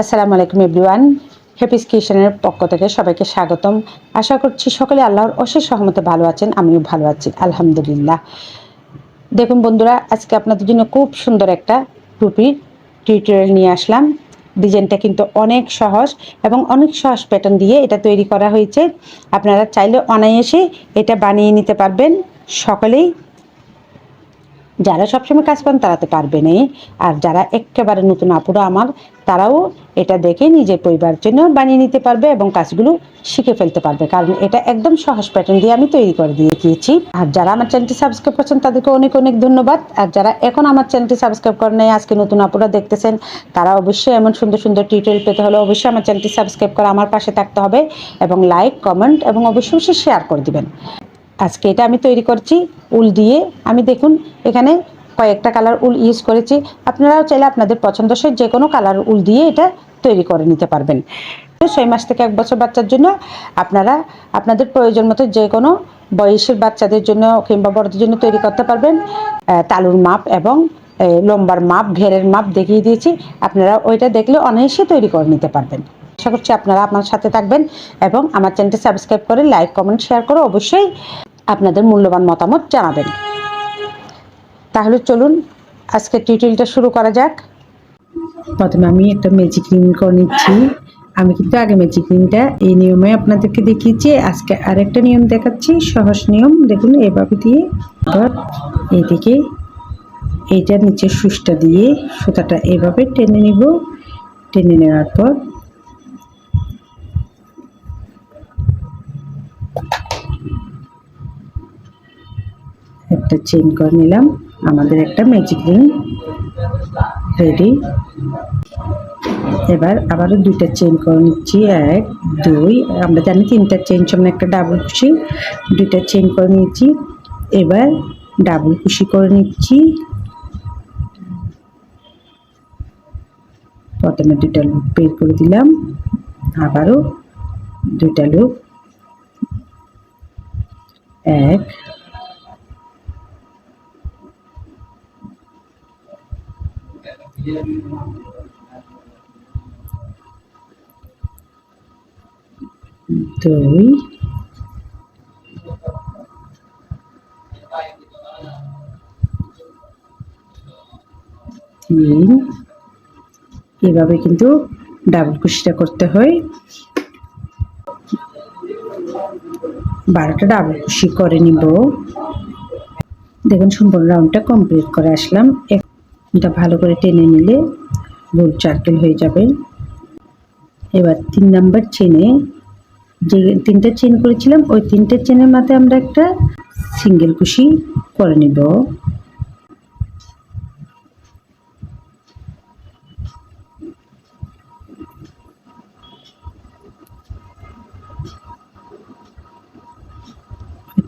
আসসালামু আলাইকুম everyone. Happy's কিচেনের পক্ষ থেকে সবাইকে স্বাগতম। আশা করছি সকলে আল্লাহর অশেষ সহমতে ভালো আছেন, আমিও ভালো আছি, আলহামদুলিল্লাহ। দেখুন বন্ধুরা, আজকে আপনাদের জন্য খুব সুন্দর একটা টুপির টিউটোরিয়াল নিয়ে আসলাম। ডিজাইনটা কিন্তু অনেক সহজ এবং অনেক সহজ প্যাটার্ন দিয়ে এটা তৈরি করা হয়েছে। আপনারা চাইলে অনায়াসে এটা বানিয়ে নিতে পারবেন। সকলেই যারা সবসময় কাজ করেন তারা তো পারবে পারবেনই। আর যারা একেবারে নতুন আপুরা আমার, তারাও এটা দেখে নিজের পরিবারের জন্য বানিয়ে নিতে পারবে এবং কাজগুলো শিখে ফেলতে পারবে। কারণ এটা একদম সহজ প্যাটার্ন দিয়ে আমি তৈরি করে দিয়ে গিয়েছি আর যারা আমার চ্যানেলটি সাবস্ক্রাইব করছেন, তাদেরকে অনেক অনেক ধন্যবাদ। আর যারা এখন আমার চ্যানেলটি সাবস্ক্রাইব করেন নাই, আজকে নতুন আপুরা দেখতেছেন, তারা অবশ্যই এমন সুন্দর সুন্দর টিউটোরিয়াল পেতে হলে অবশ্যই আমার চ্যানেলটি সাবস্ক্রাইব করে আমার পাশে থাকতে হবে এবং লাইক কমেন্ট এবং অবশ্যই শেয়ার করে দিবেন। আজকে এটা আমি তৈরি করছি, উল দিয়ে। আমি দেখুন, এখানে কয়েকটা কালার উল ইউজ করেছি। আপনারাও চাইলে আপনাদের পছন্দসই যে কোনো কালার উল দিয়ে এটা তৈরি করে নিতে পারবেন। ছয় মাস থেকে এক বছর বাচ্চার জন্য আপনারা আপনাদের প্রয়োজন মতো যে কোনো বয়সের বাচ্চাদের জন্য কিংবা বড়দের জন্য তৈরি করতে পারবেন। তালুর মাপ এবং লম্বার মাপ, ঘেরের মাপ দেখিয়ে দিয়েছি। আপনারা ওইটা দেখলে অনায়াসে তৈরি করে নিতে পারবেন। আশা করছি আপনারা আমার সাথে থাকবেন এবং আমার চ্যানেলটি সাবস্ক্রাইব করে লাইক, কমেন্ট, শেয়ার করে অবশ্যই আপনাদের মূল্যবান মতামত জানাবেন। তাহলে চলুন আজকে টিউটোরিয়ালটা শুরু করা যাক। প্রথমে আমি একটা ম্যাজিক রিং করে নিচ্ছি। আমি কিন্তু আগে ম্যাজিক রিংটা এই নিয়মে আপনাদেরকে দেখিয়েছি। আজকে আরেকটা নিয়ম দেখাচ্ছি, সহজ নিয়ম। দেখুন, এভাবে দিয়ে এইদিকে এইটার নিচে সুসটা দিয়ে সুতাটা এভাবে টেনে নিব। টেনে নেওয়ার পর একটা চেন করে নিলাম। আমাদের একটা ম্যাজিক রিং রেডি এবার আবারও দুইটা চেন করে নিচ্ছি, এক, দুই, আমরা জানি তিনটা চেন সামনে একটা ডাবল কুশি দুইটা চেন করে নিচ্ছি এবার ডাবল কুশি করে নিচ্ছি। প্রথমে দুইটা লুপ বের করে দিলাম। আবারও দুইটা লুপ এক দুই। তিন। এভাবে কিন্তু ডাবল কুশিটা করতে হয়। বারোটা ডাবল কুশি করে নিব। দেখুন, সম্পূর্ণ রাউন্ডটা কমপ্লিট করে আসলাম। এটা ভালো করে টেনে নিলে গোল চার্কেল হয়ে যাবে। এবার তিন নাম্বার চেনে, যে তিনটা চেন করেছিলাম, ওই তিনটে চেনের মাথায় আমরা একটা সিঙ্গেল কুশি করে নিব।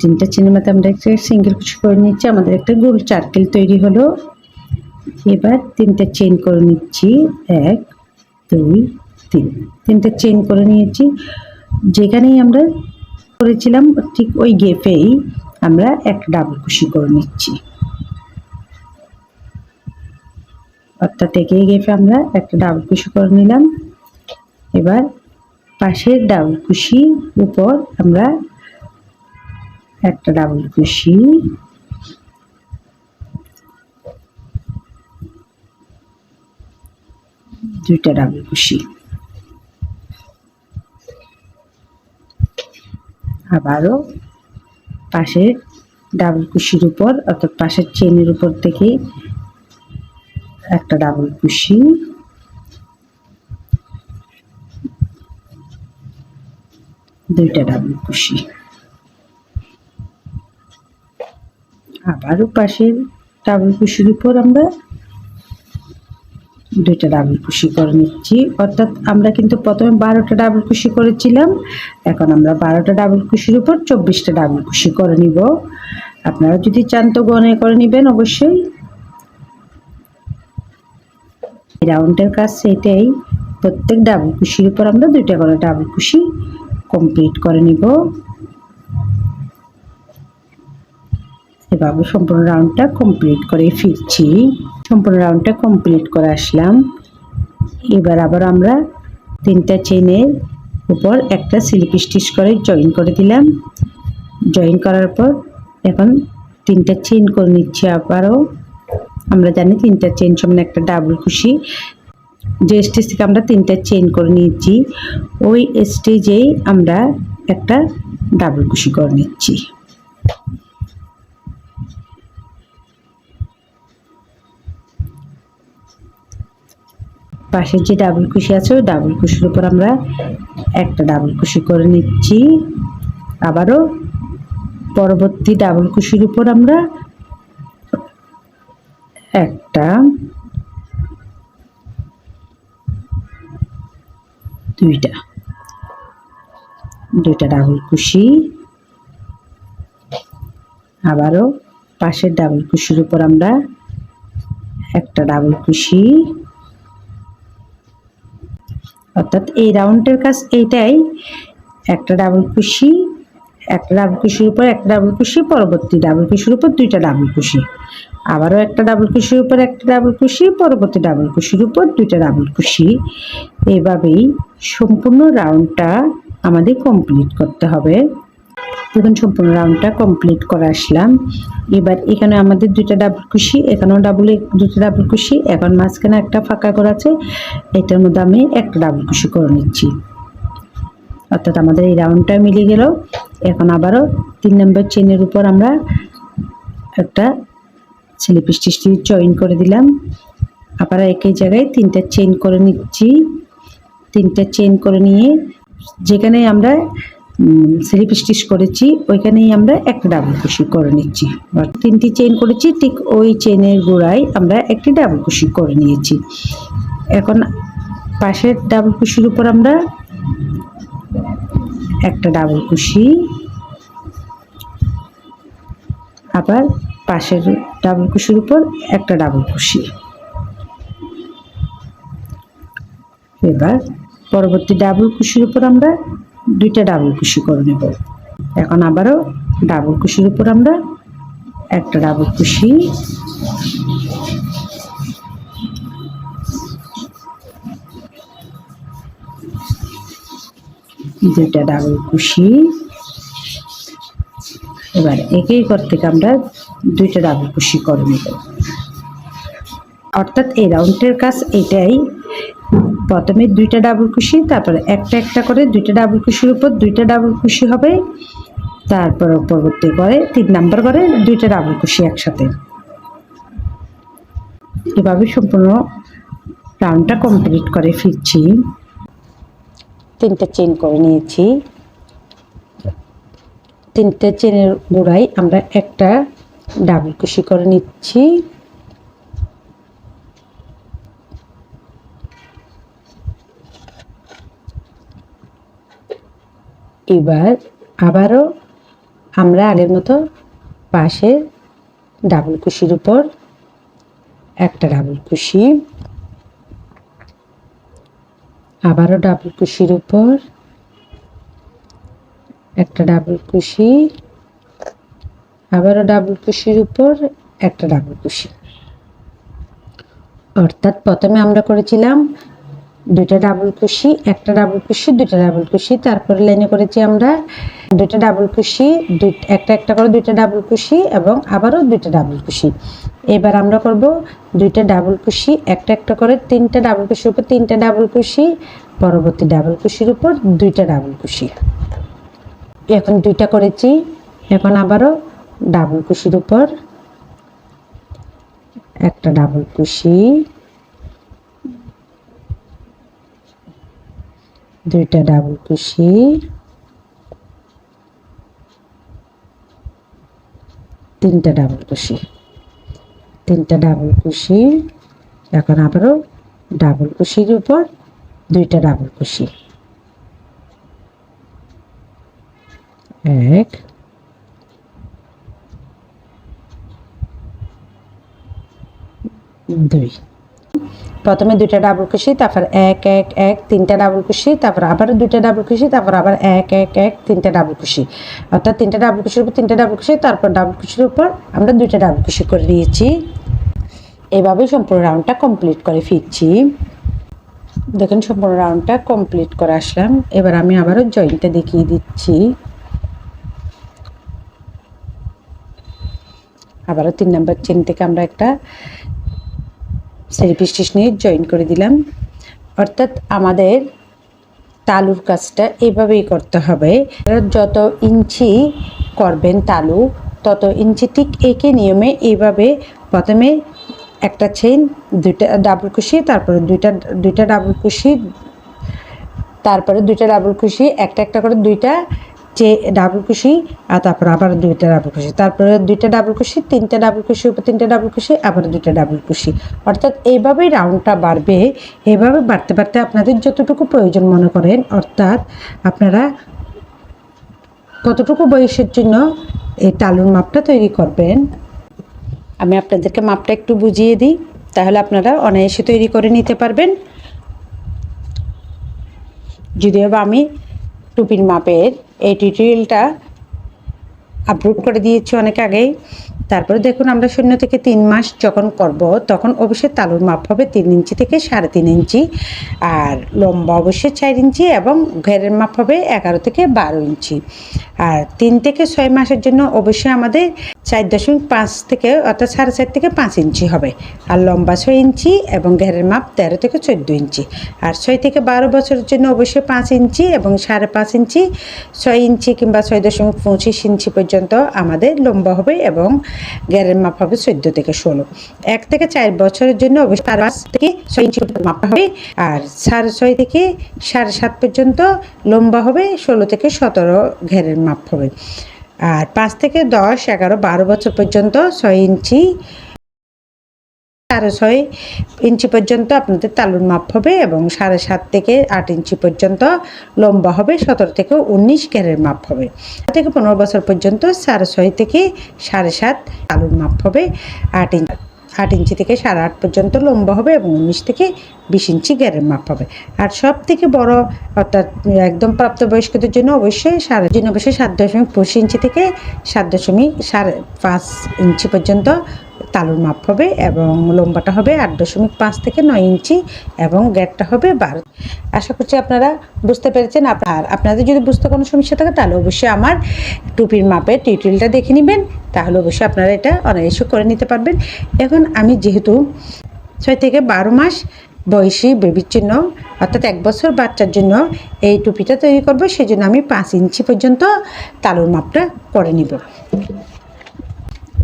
তিনটা চেনের মাথায় আমরা একটা সিঙ্গেল কুশি করে নিচ্ছি আমাদের একটা গোল চার্কেল তৈরি হলো। এবার তিনটা চেন করে নিচ্ছি। এক, দুই, তিন। তিনটা চেন করে নিয়েছি। যেখানেই আমরা করেছিলাম, ঠিক ওই গেপেই আমরা একটা ডাবল কুশি করে নিচ্ছি। অর্থাৎ একই গেপে আমরা একটা ডাবল কুশি করে নিলাম। এবার পাশের ডাবল কুশি উপর আমরা একটা ডাবল কুশি দুইটা ডাবল কুশি আবারও পাশের ডাবল কুশির উপর অর্থাৎ পাশের চেনের উপর থেকে একটা ডাবল কুশি দুইটা ডাবল কুশি আবারও পাশের ডাবল কুশির উপর আমরা দুইটা ডাবল কুশি করে নিচ্ছি। অর্থাৎ আমরা কিন্তু প্রথমে বারোটা ডাবল কুশি করেছিলাম, এখন আমরা বারোটা ডাবল কুশির উপর চব্বিশটা ডাবল কুশি করে নিব। আপনারা যদি চান তো গনে করে নেবেন অবশ্যই। রাউন্ডের কাজ সেটাই, প্রত্যেক ডাবল কুশির উপর আমরা দুইটা করে ডাবল কুশি কমপ্লিট করে নিব। এভাবে সম্পূর্ণ রাউন্ডটা কমপ্লিট করে ফিরছি। সম্পূর্ণ রাউন্ডটা কমপ্লিট করে আসলাম। এবার আবার আমরা তিনটা চেনের উপর একটা স্লিপ স্টিচ করে জয়েন করে দিলাম। জয়েন করার পর এখন তিনটা চেন করে নিচ্ছি আবারও। আমরা জানি তিনটা চেন সমান একটা ডাবল খুশি। যে স্টেজ থেকে আমরা তিনটা চেন করে নিয়েছি, ওই স্টেজেই আমরা একটা ডাবল কুশি করে নিচ্ছি। পাশের যে ডাবল কুশি আছে, ওই ডাবল কুশির উপর আমরা একটা ডাবল কুশি করে নিচ্ছি। আবারও পরবর্তী ডাবল কুশির উপর আমরা একটা দুইটা দুইটা ডাবল কুশি আবারও পাশের ডাবল কুশির উপর আমরা একটা ডাবল কুশি অর্থাৎ এই রাউন্ডের কাজ এইটাই। একটা ডাবল কুশি একটা ডাবল কুশির উপর একটা ডাবল কুশি পরবর্তী ডাবল কুশির উপর দুইটা ডাবল কুশি আবারও একটা ডাবল কুশির উপর একটা ডাবল কুশি পরবর্তী ডাবল কুশির উপর দুইটা ডাবল কুশি এইভাবেই সম্পূর্ণ রাউন্ডটা আমাদের কমপ্লিট করতে হবে। দেখুন সম্পূর্ণ রাউন্ডটা কমপ্লিট করে আসলাম, এবার এখানে আমাদের দুইটা ডাবল কুশি এখানেও ডাবল দুটো ডাবল কুশি এখন মাঝখানে একটা ফাঁকা করে আছে, এটার মধ্যে আমি একটা ডাবল কুশি করে নিচ্ছি। অর্থাৎ আমাদের এই রাউন্ডটা মিলে গেল, এখন আবারও তিন নম্বর চেনের উপর আমরা একটা স্লিপ স্টিচ জয়েন করে দিলাম। আবার একই জায়গায় তিনটা চেন করে নিচ্ছি। তিনটা চেন করে নিয়ে যেখানে আমরা স্লিপ স্টিচ করেছি, ওইখানেই আমরা একটা ডাবল কুশি করে নিচ্ছি। তিনটি চেন করেছি, ঠিক ওই চেনের গোড়ায় আমরা একটি ডাবল কুশি করে নিয়েছি। এখন পাশের ডাবল কুশির উপর আমরা একটা ডাবল কুশি আবার পাশের ডাবল কুশির উপর একটা ডাবল কুশি এবার পরবর্তী ডাবল কুশির উপর আমরা দুইটা ডাবল কুশি করে নেব। এখন আবারও ডাবল কুশির উপর আমরা একটা ডাবল কুশি দুইটা ডাবল কুশি এবার একই ঘর থেকে আমরা দুইটা ডাবল কুশি করে নেব। অর্থাৎ এই রাউন্ডের কাজ এটাই। প্রথমে দুইটা ডাবল কুশি, তারপরে একটা একটা করে দুইটা ডাবল কুশির উপর দুইটা ডাবল কুশি হবে। তারপর পরবর্তী করে তিন নাম্বার করে দুইটা ডাবল কুশি একসাথে। এভাবে সম্পূর্ণ রাউন্ডটা কমপ্লিট করে ফিরছি। তিনটা চেন করে নিয়েছি। তিনটা চেনের গোড়ায় আমরা একটা ডাবল কুশি করে নিচ্ছি। এবার আবারও আমরা আগের মতো পাশে ডাবল কুশির উপর একটা ডাবল কুশি। আবারও ডাবল কুশির উপর একটা ডাবল কুশি। আবারও ডাবল কুশির উপর একটা ডাবল কুশি। অর্থাৎ প্রথমে আমরা করেছিলাম দুইটা ডাবল কুশি একটা ডাবল কুশি দুইটা ডাবল কুশি তারপরে লাইনে করেছি আমরা দুইটা ডাবল কুশি দুই, একটা একটা করে দুইটা ডাবল কুশি এবং আবারও দুইটা ডাবল কুশি এবার আমরা করব দুইটা ডাবল কুশি একটা একটা করে তিনটা ডাবল কুশির উপর তিনটা ডাবল কুশি পরবর্তী ডাবল কুশির উপর দুইটা ডাবল কুশি এখন দুইটা করেছি, এখন আবারও ডাবল কুশির উপর একটা ডাবল কুশি দুইটা ডাবল কুশি তিনটা ডাবল কুশি তিনটা ডাবল কুশি এখন আবারও ডাবল কুশির উপর দুইটা ডাবল কুশি এক। দুই। প্রথমে দুইটা ডাবল কুশি তারপর এক এক এক, তিনটা ডাবল কুশি তারপর আবার দুইটা ডাবল কুশি তারপর আবার এক এক এক, তিনটা ডাবল কুশি অর্থাৎ তিনটা ডাবল কুশির উপর তিনটা ডাবল কুশি তারপর ডাবল কুশির উপর আমরা দুইটা ডাবল কুশি করে দিয়েছি এভাবেই সম্পূর্ণ রাউন্ডটা কমপ্লিট করে ফিরছি। দেখেন সম্পূর্ণ রাউন্ডটা কমপ্লিট করে আসলাম। এবার আমি আবারও জয়েন্টটা দেখিয়ে দিচ্ছি। আবারও তিন নম্বর চেন থেকে আমরা একটা স্টিচ নিয়ে জয়েন করে দিলাম। অর্থাৎ আমাদের তালুর কাজটা এভাবেই করতে হবে। যত ইঞ্চি করবেন তালু, তত ইঞ্চি ঠিক একে নিয়মে এইভাবে প্রথমে একটা চেইন দুইটা ডাবল কুশি তারপরে দুইটা দুইটা ডাবল কুশি তারপরে দুইটা ডাবল কুশি একটা একটা করে দুইটা যে ডাবল কুশি আর তারপর আবার দুইটা ডাবল কুশি। তারপরে দুইটা ডাবল কুশি, তিনটা ডাবল কুশি, উপর তিনটা ডাবল কুশি, আবার দুইটা ডাবল কুশি। অর্থাৎ এইভাবেই রাউন্ডটা বাড়বে, এইভাবে বাড়তে বাড়তে আপনাদের যতটুকু প্রয়োজন মনে করেন, অর্থাৎ আপনারা কতটুকু বয়সের জন্য এই তালুর মাপটা তৈরি করবেন? আমি আপনাদেরকে মাপটা একটু বুঝিয়ে দিই, তাহলে আপনারা অনায়াসে তৈরি করে নিতে পারবেন। যদিও বা আমি টুপির মাপের এই টিউটোরিয়ালটা আপলোড করে দিয়েছি অনেক আগেই। তারপরে দেখুন আমরা শূন্য থেকে তিন মাস যখন করব, তখন অবশ্যই তালুর মাপ হবে তিন ইঞ্চি থেকে সাড়ে তিন ইঞ্চি। আর লম্বা অবশ্যই চার ইঞ্চি এবং ঘেরের মাপ হবে এগারো থেকে বারো ইঞ্চি। আর তিন থেকে ছয় মাসের জন্য অবশ্যই আমাদের চার দশমিক পাঁচ থেকে অর্থাৎ সাড়ে চার থেকে পাঁচ ইঞ্চি হবে। আর লম্বা ছয় ইঞ্চি এবং ঘেরের মাপ তেরো থেকে চোদ্দ ইঞ্চি। আর ছয় থেকে বারো বছরের জন্য অবশ্যই পাঁচ ইঞ্চি এবং সাড়ে পাঁচ ইঞ্চি। ছয় ইঞ্চি কিংবা ছয় দশমিক পঁচিশ ইঞ্চি পর্যন্ত আমাদের লম্বা হবে এবং গ্যারের মাপ হবে চোদ্দ থেকে ষোলো। এক থেকে চার বছরের জন্য অবশ্যই পাঁচ থেকে ছয় ইঞ্চি মাপ হবে। আর সাড়ে ছয় থেকে সাড়ে সাত পর্যন্ত লম্বা হবে, ষোলো থেকে সতেরো ঘেরের মাপ হবে। আর পাঁচ থেকে দশ, এগারো, বারো বছর পর্যন্ত ছয় ইঞ্চি সাড়ে ছয় ইঞ্চি পর্যন্ত আপনাদের তালুর মাপ হবে এবং সাড়ে সাত থেকে আট ইঞ্চি পর্যন্ত লম্বা হবে, সতেরো থেকে উনিশ গ্যারের মাপ হবে। থেকে পনেরো বছর পর্যন্ত সাড়ে ছয় থেকে সাড়ে সাত তালুর মাপ হবে। আট ইঞ্চি আট ইঞ্চি থেকে সাড়ে আট পর্যন্ত লম্বা হবে এবং উনিশ থেকে বিশ ইঞ্চি গ্যারের মাপ হবে। আর সব থেকে বড় অর্থাৎ একদম প্রাপ্তবয়স্কদের জন্য অবশ্যই সাড়ে জন্য অবশ্যই সাত দশমিক পঁচিশ ইঞ্চি থেকে সাত দশমিক সাড়ে পাঁচ ইঞ্চি পর্যন্ত তালুর মাপ হবে এবং লম্বাটা হবে আট দশমিক পাঁচ থেকে নয় ইঞ্চি এবং গ্যাটটা হবে বারো। আশা করছি আপনারা বুঝতে পেরেছেন। আর আপনাদের যদি বুঝতে কোনো সমস্যা থাকে, তাহলে অবশ্যই আমার টুপির মাপের টিউটোরিয়ালটা দেখে নেবেন। তাহলে অবশ্যই আপনারা এটা অনায়াসে করে নিতে পারবেন। এখন আমি যেহেতু ছয় থেকে বারো মাস বয়সী বেবির জন্য, অর্থাৎ এক বছর বাচ্চার জন্য এই টুপিটা তৈরি করব সেই জন্য আমি পাঁচ ইঞ্চি পর্যন্ত তালুর মাপটা করে নিব।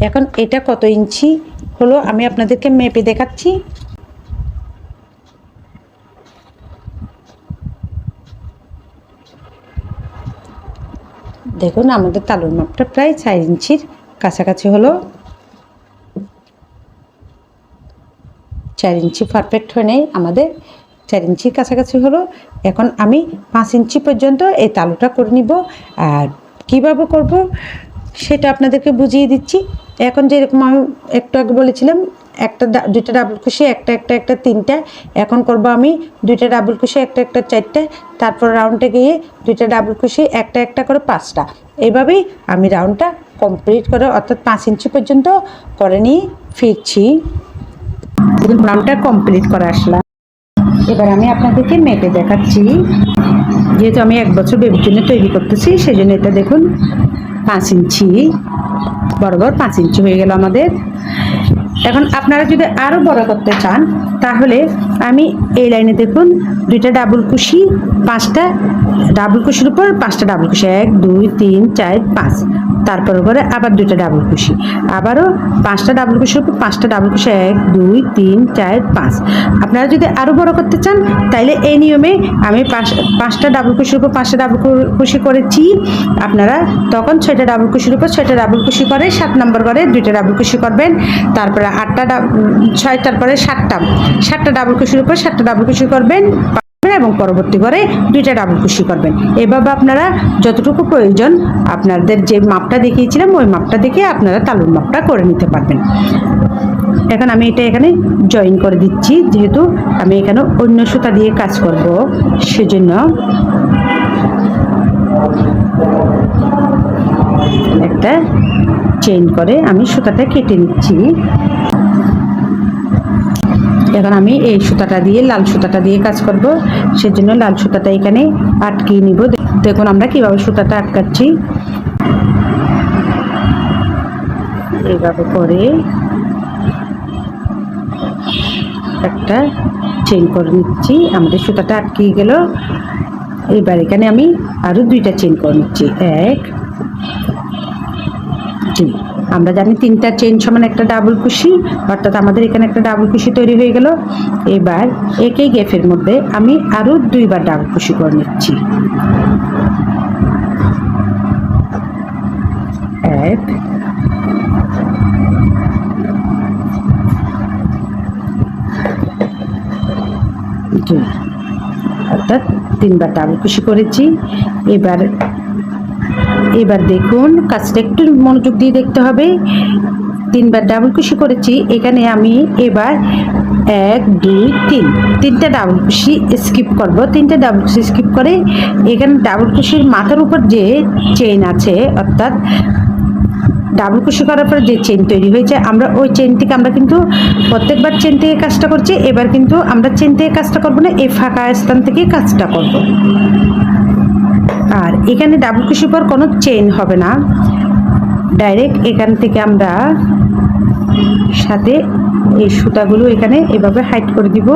এখন এটা কত ইঞ্চি? হলো আমি আপনাদেরকে মেপে দেখাচ্ছি। দেখুন, আমাদের তালুর মাপটা প্রায় চার ইঞ্চির কাছাকাছি হলো। চার ইঞ্চি পারফেক্ট হয়ে নেই আমাদের চার ইঞ্চির কাছাকাছি হলো। এখন আমি পাঁচ ইঞ্চি পর্যন্ত এই তালুটা করে নিব। আর কীভাবে করব? সেটা আপনাদেরকে বুঝিয়ে দিচ্ছি। এখন যেরকম আমি একটু আগে বলেছিলাম, একটা দুইটা ডাবল কুশি একটা একটা একটা, তিনটা। এখন করব আমি দুইটা ডাবল কুশি একটা একটা, চারটে। তারপর রাউন্ডে গিয়ে দুইটা ডাবল কুশি একটা একটা করে পাঁচটা। এইভাবেই আমি রাউন্ডটা কমপ্লিট করে, অর্থাৎ পাঁচ ইঞ্চি পর্যন্ত করে নিয়ে ফিরছি। রাউন্ডটা কমপ্লিট করে আসলাম। এবার আমি আপনাদেরকে মেপে দেখাচ্ছি। যেহেতু আমি এক বছর বেবির জন্য তৈরি করতেছি সেই জন্য এটা দেখুন, পাঁচ ইঞ্চি, বরাবর পাঁচ ইঞ্চি হয়ে গেল আমাদের। এখন আপনারা যদি আরও বড় করতে চান, তাহলে আমি এই লাইনে দেখুন, দুইটা ডাবল কুশি, পাঁচটা ডাবল কুশির উপর পাঁচটা ডাবল কুশি, এক, দুই, তিন, চার, পাঁচ। তারপর করে আবার দুইটা ডাবল কুশি আবারও পাঁচটা ডাবল কুশির উপর পাঁচটা ডাবল কুশি এক, দুই, তিন, চার, পাঁচ। আপনারা যদি আরও বড় করতে চান, তাইলে এই নিয়মে আমি পাঁচ, পাঁচটা ডাবল কুশির উপর পাঁচটা ডাবল কুশি করেছি। আপনারা তখন ছয়টা ডাবল কুশির উপর ছয়টা ডাবল কুশি করে, সাত নম্বর করে দুইটা ডাবল কুশি করবেন। তারপরে আটটা ছয়টার পরে সাতটা। সাতটা ডাবল কুশির উপর সাতটা ডাবল কুশি করবেন। এবং পরবর্তী করে দুইটা ডাবল কুশি করবেন। এভাবে আপনারা যতটুকু প্রয়োজন আপনাদের যে মাপটা দেখিয়েছিলাম, ওই মাপটা দেখে আপনারা তালুর মাপটা করে নিতে পারবেন। এখন আমি এটা এখানে জয়েন করে দিচ্ছি, যেহেতু আমি এখানে অন্য সুতা দিয়ে কাজ করব, সেজন্য একটা চেইন করে আমি সুতাটা কেটে নিচ্ছি। এখন আমি এই সুতাটা দিয়ে, লাল সুতাটা দিয়ে কাজ করব। সেজন্য লাল সুতাটা এখানে আটকিয়ে নিব। দেখুন আমরা কীভাবে সুতাটা আটকাচ্ছি। এইভাবে করে একটা চেন করে নিচ্ছি। আমাদের সুতাটা আটকিয়ে গেল। এবার এখানে আমি আরও দুইটা চেন করে নিচ্ছি। এক, দুই। আমরা জানি তিনটা চেন সমান একটা ডাবল কুশি অর্থাৎ আমাদের এখানে একটা ডাবল কুশি তৈরি হয়ে গেল। এবার একই গ্যাপের মধ্যে আমি আরও দুইবার ডাবল কুশি করে নিচ্ছি। এক অর্থাৎ তিনবার ডাবল কুশি করেছি। এবার এবার দেখুন, কাজটা একটু মনোযোগ দিয়ে দেখতে হবে। তিনবার ডাবল কুশি করেছি, এখানে আমি এবার এক, দুই, তিন। তিনটা ডাবল কুশি স্কিপ করব। তিনটা ডাবল কুশি স্কিপ করে এখানে ডাবল কুশির মাথার উপর যে চেইন আছে, অর্থাৎ ডাবল কুশি করার পরে যে চেন তৈরি হয়েছে, আমরা ওই চেন থেকে আমরা কিন্তু প্রত্যেকবার চেন থেকে কাজটা করছি, এবার কিন্তু আমরা চেন থেকে কাজটা করব না, এই ফাঁকা স্থান থেকে কাজটা করব। এখানে ডাবল ক্রোশের পর কোনো চেন হবে না। ডাইরেক্ট এখান থেকে আমরা সাথে এই সুতাগুলো এখানে এভাবে হাইট করে দিব।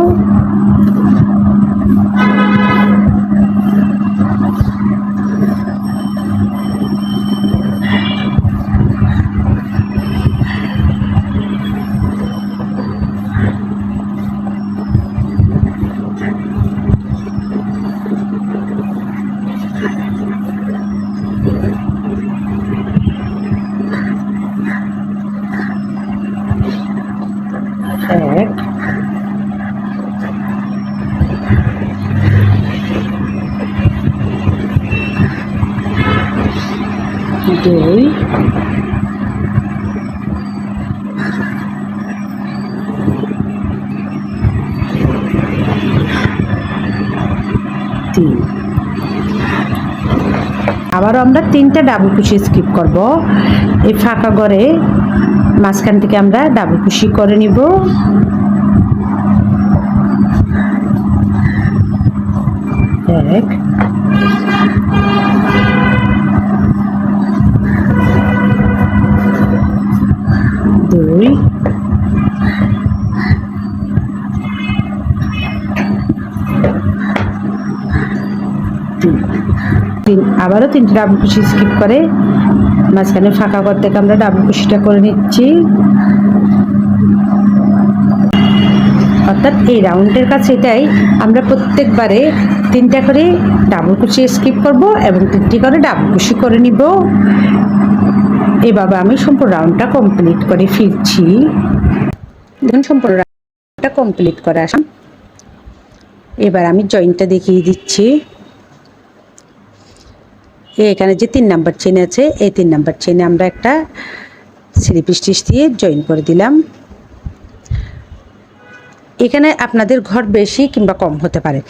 দুই। তিন। আমরা তিনটা ডাবল কুশি স্কিপ করব। এই ফাঁকা ঘরে মাঝখান থেকে আমরা ডাবল কুশি করে নিব। এক। তিন আবারও তিনটে ডাবল কুশি স্কিপ করে। মাঝখানে ফাঁকা থেকে আমরা ডাবল কুশিটা করে নিচ্ছি। অর্থাৎ এই রাউন্ডের কাছে এটাই আমরা প্রত্যেকবারে তিনটা করে ডাবল কুশি স্কিপ করব এবং তিনটি করে ডাবল কুশি করে নিব। এভাবে আমি সম্পূর্ণ রাউন্ডটা কমপ্লিট করে ফিরছি। দেখুন, সম্পূর্ণ রাউন্ডটা কমপ্লিট করে আসলাম এবার আমি জয়েন্টটা দেখিয়ে দিচ্ছি। এখানে যে তিন নাম্বার চেন আছে, এই তিন নাম্বার চেনে আমরা একটা স্লিপ স্টিচ দিয়ে জয়েন করে দিলাম। এখানে আপনাদের ঘর বেশি কিংবা কম হতে পারে।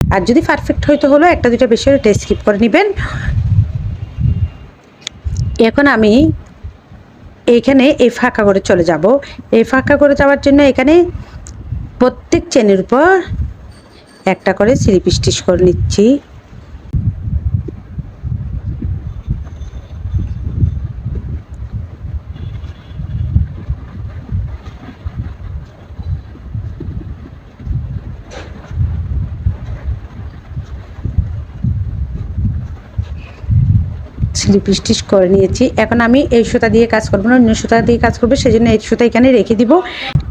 আর যদি পারফেক্ট হয়তো হলো, একটা দুটো বেশি হলে স্কিপ করে নেবেন। এখন আমি এইখানে এই ফাঁকা করে চলে যাব। এই ফাঁকা করে যাওয়ার জন্য এখানে প্রত্যেক চেনের উপর একটা করে স্লিপ স্টিচ করে নিচ্ছি। স্লিপ করে নিয়েছি। এখন আমি এই সুতা দিয়ে কাজ করব না, অন্য সুতা দিয়ে কাজ করব সেই জন্য এই সুতা এখানে রেখে দিব।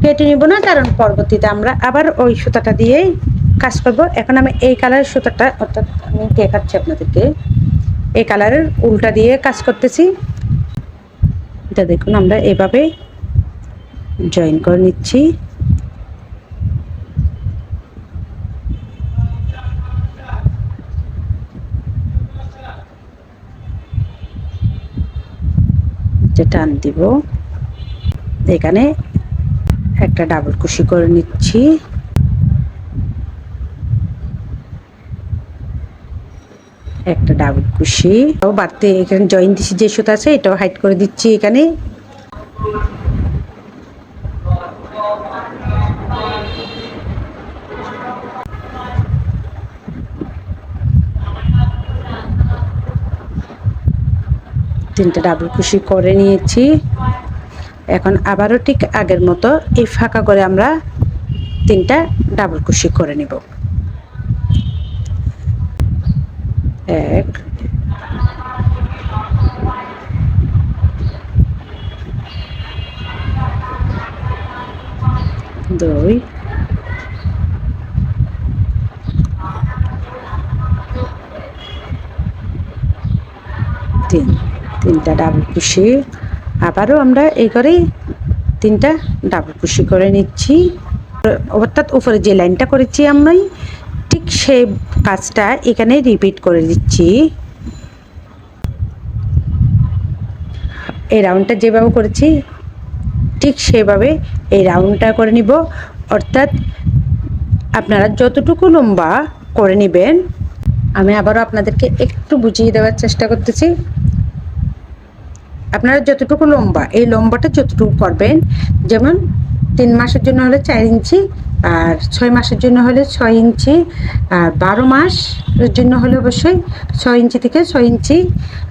কেটে নিব না, কারণ পরবর্তীতে আমরা আবার ওই সুতাটা দিয়েই কাজ করব। এখন আমি এই কালারের সুতাটা, অর্থাৎ আমি দেখাচ্ছি আপনাদেরকে, এই কালারের উল্টা দিয়ে কাজ করতেছি। এটা দেখুন, আমরা এভাবে জয়েন করে নিচ্ছি। যে টান দিব। এখানে একটা ডাবল কুশি করে নিচ্ছি। একটা ডাবল কুশি। বাড়তে, এখানে জয়েন দিচ্ছি যে সুতা আছে, এটাও হাইট করে দিচ্ছি এখানে। তিনটা ডাবল কুশি করে নিয়েছি। এখন আবারও ঠিক আগের মতো এই ফাঁকা করে আমরা তিনটা ডাবল কুশি করে নিব। এক, দুই, তিন। তিনটা ডাবল কুশি আবারও আমরা এই করেই তিনটা ডাবল কুশি করে নিচ্ছি। অর্থাৎ উপরে যে লাইনটা করেছি আমি ঠিক সেই কাজটা এখানে রিপিট করে দিচ্ছি। এই রাউন্ডটা যেভাবে করেছি, ঠিক সেভাবে এই রাউন্ডটা করে নিব। অর্থাৎ আপনারা যতটুকু লম্বা করে নেবেন, আমি আবারও আপনাদেরকে একটু বুঝিয়ে দেওয়ার চেষ্টা করতেছি। আপনারা যতটুকু লম্বা, এই লম্বাটা যতটুকু করবেন, যেমন তিন মাসের জন্য হলে চার ইঞ্চি, আর ছয় মাসের জন্য হলে ছয় ইঞ্চি, আর বারো মাসের জন্য হলে অবশ্যই ছয় ইঞ্চি থেকে ছয় ইঞ্চি,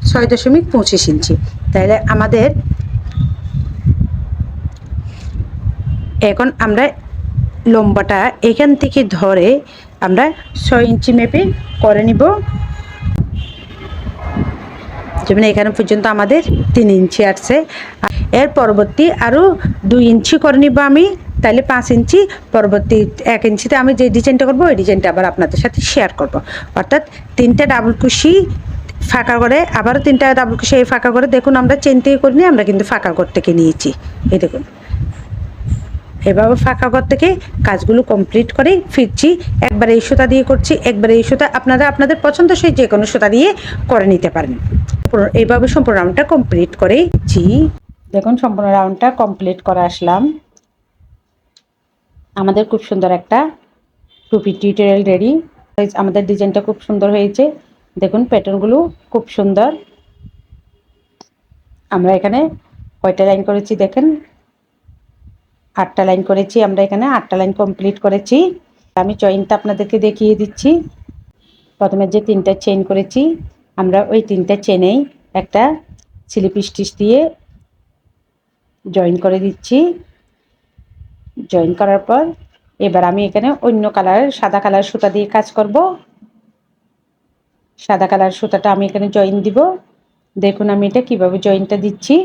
ছয় দশমিক পঁচিশ ইঞ্চি। তাহলে আমাদের এখন আমরা লম্বাটা এখান থেকে ধরে আমরা ছয় ইঞ্চি মেপে করে নিব। যেমন এখানে পর্যন্ত আমাদের তিন ইঞ্চি আসছে। এর পরবর্তী আরও দুই ইঞ্চি করে নিব আমি। তাহলে পাঁচ ইঞ্চি, পরবর্তী এক ইঞ্চিতে আমি যে ডিজাইনটা করব, ওই ডিজাইনটা আবার আপনাদের সাথে শেয়ার করব। অর্থাৎ তিনটা ডাবল কুশি ফাঁকা করে, আবারও তিনটা ডাবল কুশি ফাঁকা করে, দেখুন আমরা চেন থেকে করে করিনি আমরা কিন্তু ফাঁকা করতে নিয়েছি। এই দেখুন। এভাবে ফাঁকা ঘর থেকে কাজগুলো কমপ্লিট করে ফিরছি। একবার এই সুতা দিয়ে করছি, একবার এই সুতা আপনারা আপনাদের পছন্দসই যে কোনো সুতা দিয়ে করে নিতে পারেন। এইভাবে সম্পূর্ণ রাউন্ডটা কমপ্লিট করেছি দেখুন, সম্পূর্ণ রাউন্ডটা কমপ্লিট করে আসলাম। আমাদের খুব সুন্দর একটা টুপি টিউটোরিয়াল রেডি আমাদের ডিজাইনটা খুব সুন্দর হয়েছে। দেখুন প্যাটার্নগুলো খুব সুন্দর। আমরা এখানে কয়টা লাইন করেছি দেখেন? আটটা লাইন করেছি, আমরা এখানে আটটা লাইন কমপ্লিট করেছি। আমি জয়েন্টটা আপনাদেরকে দেখিয়ে দিচ্ছি। প্রথমে যে তিনটা চেন করেছি, আমরা ওই তিনটা চেনেই একটা স্লিপ স্টিচ দিয়ে জয়েন করে দিচ্ছি। জয়েন করার পর এবার আমি এখানে অন্য কালার সাদা কালার সুতা দিয়ে কাজ করব। সাদা কালার সুতাটা আমি এখানে জয়েন দিব। দেখুন আমি এটা কীভাবে জয়েনটা দিচ্ছি।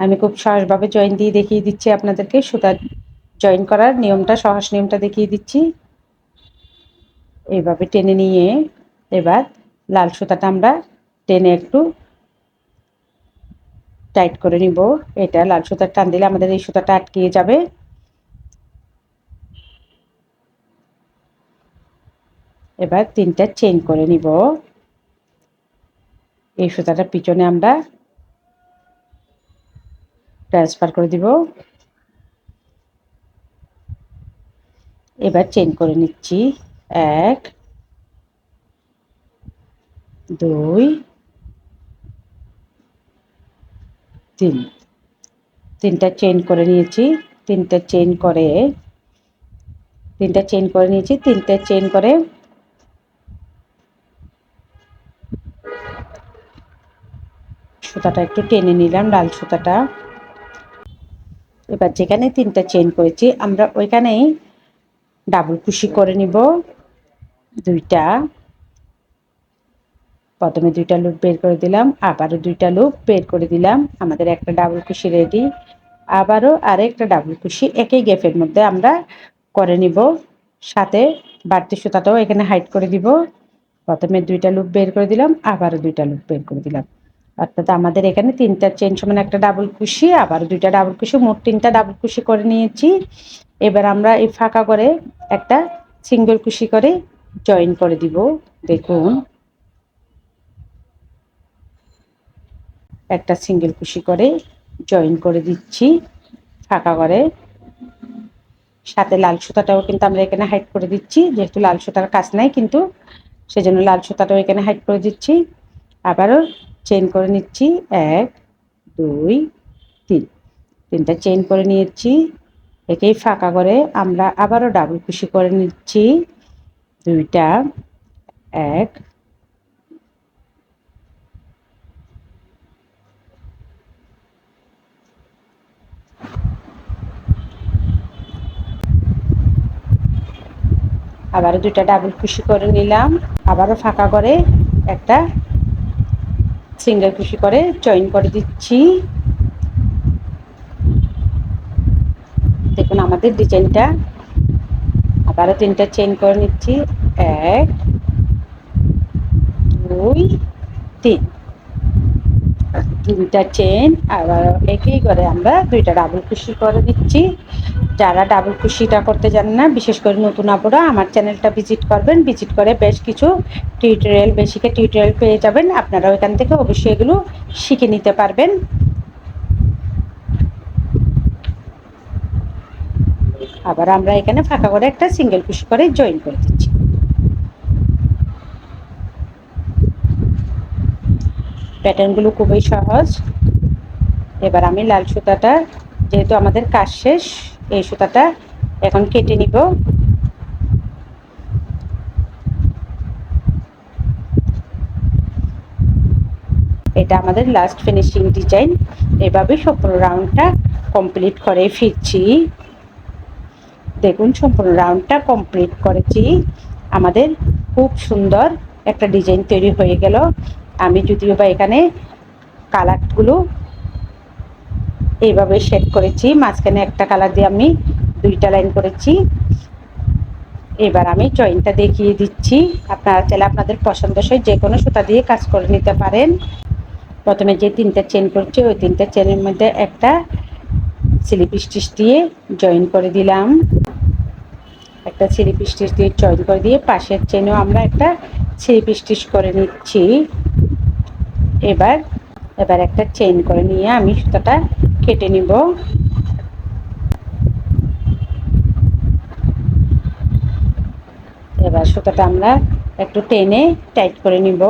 আমি খুব সহজভাবে জয়েন দিয়ে দেখিয়ে দিচ্ছি আপনাদেরকে, সুতা জয়েন করার নিয়মটা, সহজ নিয়মটা দেখিয়ে দিচ্ছি। এইভাবে টেনে নিয়ে এবার লাল সুতাটা আমরা টেনে একটু টাইট করে নিব। এটা লাল সুতার টান দিলে আমাদের এই সুতাটা আটকিয়ে যাবে। এবার তিনটা চেন করে নিব। এই সুতাটা পিছনে আমরা ট্রান্সফার করে দিব। এবার চেন করে নিচ্ছি। এক, দুই, তিন। তিনটা চেন করে নিয়েছি। তিনটা চেন করে, তিনটা চেন করে নিয়েছি। তিনটা চেন করে সুতাটা একটু টেনে নিলাম, লাল সুতাটা। এবার যেখানে তিনটা চেন করেছি, আমরা ওইখানেই ডাবল কুশি করে নিব। দুইটা, প্রথমে দুইটা লুপ বের করে দিলাম, আবারও দুইটা লুপ বের করে দিলাম, আমাদের একটা ডাবল কুশি রেডি আবারও আরেকটা ডাবল কুশি একই গ্যাপের মধ্যে আমরা করে নিব। সাথে বাড়তি সুতাটাও এখানে হাইট করে দিব। প্রথমে দুইটা লুপ বের করে দিলাম, আবারও দুইটা লুপ বের করে দিলাম। অর্থাৎ আমাদের এখানে তিনটা চেন সমান একটা ডাবল কুশি আবার দুইটা ডাবল কুশি মোট তিনটা ডাবল কুশি করে নিয়েছি। এবার আমরা এই ফাঁকা করে একটা সিঙ্গেল কুশি করে জয়েন করে দিব। দেখুন। একটা সিঙ্গেল কুশি করে জয়েন করে দিচ্ছি ফাঁকা করে সাথে লাল সুতাটাও কিন্তু আমরা এখানে হাইট করে দিচ্ছি, যেহেতু লাল সুতার কাজ নাই কিন্তু সেজন্য লাল সুতাটাও এখানে হাইট করে দিচ্ছি। আবারও চেন করে নিচ্ছি, এক, দুই, তিন। তিনটা চেন করে নিয়েছি, একেই ফাঁকা করে আমরা আবারও ডাবল খুশি করে নিচ্ছি। দুইটা, এক। আবারও দুইটা ডাবল খুশি করে নিলাম, আবারও ফাঁকা করে একটা সিঙ্গেল খুশি করে জয়েন করে দিচ্ছি। দেখুন আমাদের ডিজাইনটা। আবারও তিনটা চেন করে নিচ্ছি। এক, দুই, তিন। তিনটা চেন আবার একই করে আমরা দুইটা ডাবল খুশি করে দিচ্ছি। যারা ডাবল কুশিটা করতে জানেন না, বিশেষ করে নতুন আপুরা, আমার চ্যানেলটা ভিজিট করবেন। ভিজিট করে বেশ কিছু টিউটোরিয়াল বেশিকে টিউটোরিয়াল পেয়ে যাবেন। আপনারা ওইখান থেকে অবশ্যই এগুলো শিখে নিতে পারবেন। আবার আমরা এখানে ফাঁকা করে একটা সিঙ্গেল কুশি করে জয়েন করে দিচ্ছি। প্যাটার্নগুলো খুবই সহজ। এবার আমি লাল সুতাটা, যেহেতু আমাদের কাজ শেষ এই সুতাটা এখন কেটে নিব। এটা আমাদের লাস্ট ফিনিশিং ডিজাইন এভাবে সম্পূর্ণ রাউন্ডটা কমপ্লিট করে ফিরছি। দেখুন, সম্পূর্ণ রাউন্ডটা কমপ্লিট করেছি। আমাদের খুব সুন্দর একটা ডিজাইন তৈরি হয়ে গেল। আমি যদিও বা এখানে কালারগুলো এইভাবে শেড করেছি। মাঝখানে একটা কালার দিয়ে আমি দুইটা লাইন করেছি। এবার আমি জয়েন্টটা দেখিয়ে দিচ্ছি। আপনারা চাইলে আপনাদের পছন্দসই যে কোনো সুতা দিয়ে কাজ করে নিতে পারেন। প্রথমে যে তিনটা চেন করছি, ওই তিনটা চেনের মধ্যে একটা স্লিপ স্টিচ দিয়ে জয়েন করে দিলাম। একটা স্লিপ স্টিচ দিয়ে জয়েন করে দিয়ে পাশের চেনেও আমরা একটা স্লিপ স্টিচ করে নিচ্ছি। এবার এবার একটা চেন করে নিয়ে আমি সুতাটা কেটে নিব। এবার সুতাটা আমরা একটু টেনে টাইট করে নিব।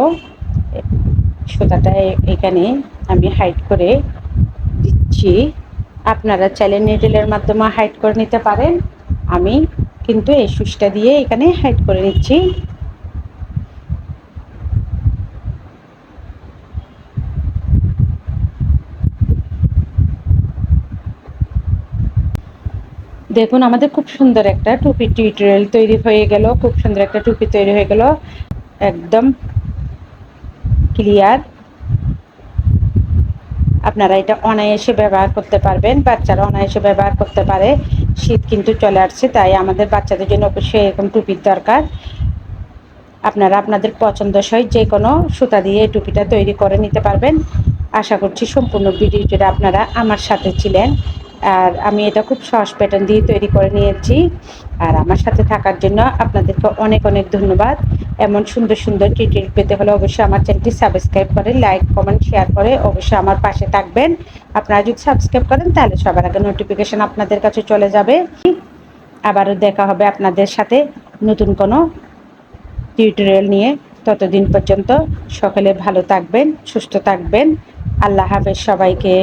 সুতাটা এখানে আমি হাইট করে দিচ্ছি। আপনারা চাইলে নেটেলের মাধ্যমে হাইট করে নিতে পারেন। আমি কিন্তু এই সুচটা দিয়ে এখানে হাইট করে নিচ্ছি। দেখুন, আমাদের খুব সুন্দর একটা টুপি টিউটোরিয়াল তৈরি হয়ে গেল, খুব সুন্দর একটা টুপি তৈরি হয়ে গেল। একদম ক্লিয়ার। আপনারা এটা অনায়াসে ব্যবহার করতে পারবেন, বাচ্চারা অনায়াসে ব্যবহার করতে পারে। শীত কিন্তু চলে আসছে, তাই আমাদের বাচ্চাদের জন্য অবশ্যই এরকম টুপির দরকার। আপনারা আপনাদের পছন্দসই যে কোনো সুতা দিয়ে এই টুপিটা তৈরি করে নিতে পারবেন। আশা করছি সম্পূর্ণ ভিডিওটা আপনারা আমার সাথে ছিলেন। আর আমি এটা খুব সহজ প্যাটার্ন দিয়ে তৈরি করে নিয়েছি। আর আমার সাথে থাকার জন্য আপনাদেরকে অনেক অনেক ধন্যবাদ। এমন সুন্দর সুন্দর টিউটোরিয়াল পেতে হলে অবশ্যই আমার চ্যানেলটি সাবস্ক্রাইব করে লাইক কমেন্ট শেয়ার করে অবশ্যই আমার পাশে থাকবেন। আপনারা যদি সাবস্ক্রাইব করেন তাহলে সবার আগে নোটিফিকেশান আপনাদের কাছে চলে যাবে। আবারও দেখা হবে আপনাদের সাথে নতুন কোনো টিউটোরিয়াল নিয়ে। ততদিন পর্যন্ত সকলে ভালো থাকবেন, সুস্থ থাকবেন। আল্লাহ হাফেজ সবাইকে।